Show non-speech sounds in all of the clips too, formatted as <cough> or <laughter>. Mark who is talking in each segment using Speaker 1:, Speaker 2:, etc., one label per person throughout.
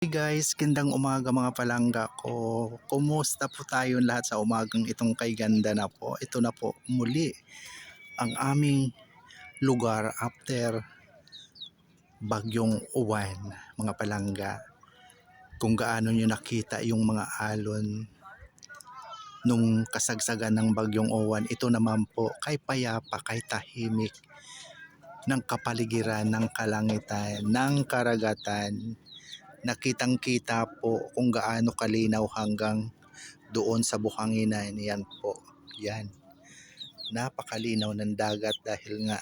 Speaker 1: Hey guys, gandang umaga mga palangga ko. Kumusta po tayo lahat sa umagang itong kay ganda na po. Ito na po muli ang aming lugar after bagyong uwan mga palangga. Kung gaano nyo nakita yung mga alon nung kasagsagan ng bagyong uwan. Ito naman po kay payapa, kay tahimik ng kapaligiran, ng kalangitan, ng karagatan nakitang kita po kung gaano kalinaw hanggang doon sa buhanginan. Yan po. Yan. Napakalinaw ng dagat dahil nga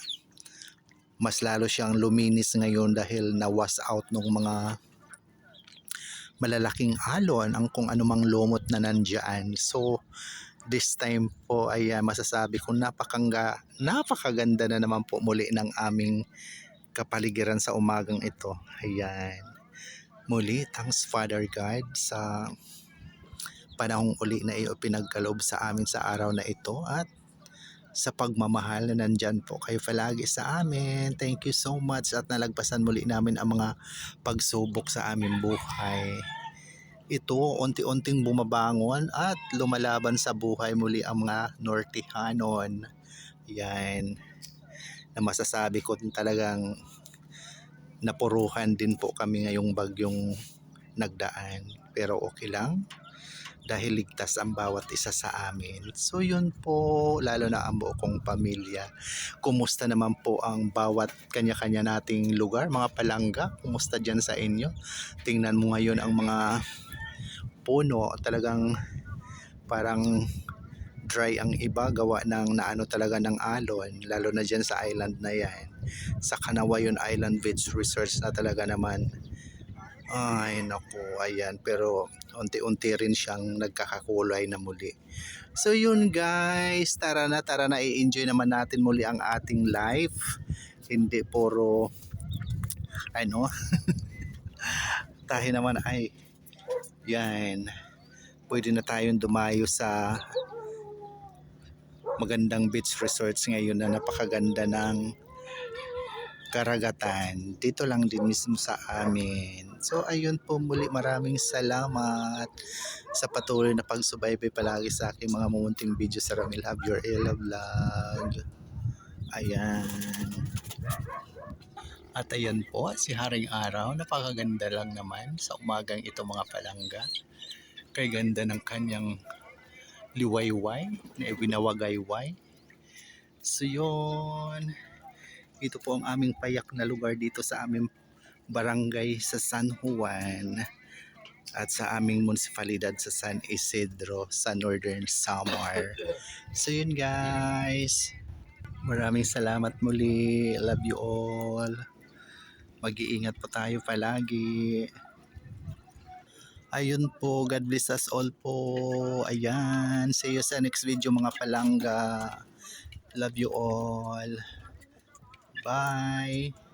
Speaker 1: mas lalo siyang luminis ngayon dahil na-wash out ng mga malalaking alon ang kung anumang lumot na nandyan. So, this time po ay uh, masasabi ko napakanga, napakaganda na naman po muli ng aming kapaligiran sa umagang ito. Ayan. Muli, thanks Father God sa panahong uli na iyo pinagkaloob sa amin sa araw na ito at sa pagmamahal na nandyan po kayo palagi sa amin. Thank you so much at nalagpasan muli namin ang mga pagsubok sa aming buhay. Ito, unti-unting bumabangon at lumalaban sa buhay muli ang mga Nortihanon. Yan. Na masasabi ko talagang napuruhan din po kami ngayong bagyong nagdaan. Pero okay lang dahil ligtas ang bawat isa sa amin. So yun po, lalo na ang buo kong pamilya. Kumusta naman po ang bawat kanya-kanya nating lugar, mga palangga? Kumusta dyan sa inyo? Tingnan mo ngayon ang mga puno, talagang parang dry ang iba gawa ng naano talaga ng alon lalo na dyan sa island na yan. Sa Kanawayon Island Beach Research na talaga naman. Ay naku ayan. Pero unti-unti rin siyang nagkakakulay na muli. So yun guys. Tara na tara na. I-enjoy naman natin muli ang ating life. Hindi puro ano? <laughs> Tayo naman ay yan. Pwede na tayong dumayo sa magandang beach resorts ngayon na napakaganda ng karagatan. Dito lang din mismo sa amin. So ayun po muli maraming salamat sa patuloy na pagsubaybay palagi sa aking mga mumunting video sa Ramil Have Your Ella Vlog. Ayan. At ayan po, si Haring Araw, napakaganda lang naman sa umagang ito mga palangga. Kay ganda ng kanyang liwayway na winawagayway. So yun, ito po ang aming payak na lugar dito sa aming barangay sa San Juan at sa aming munisipalidad sa San Isidro sa Northern Samar. So yun guys, maraming salamat muli. Love you all. Mag-iingat po tayo palagi. Ayun po, God bless us all po. Ayan, see you sa next video mga palangga. Love you all. Bye.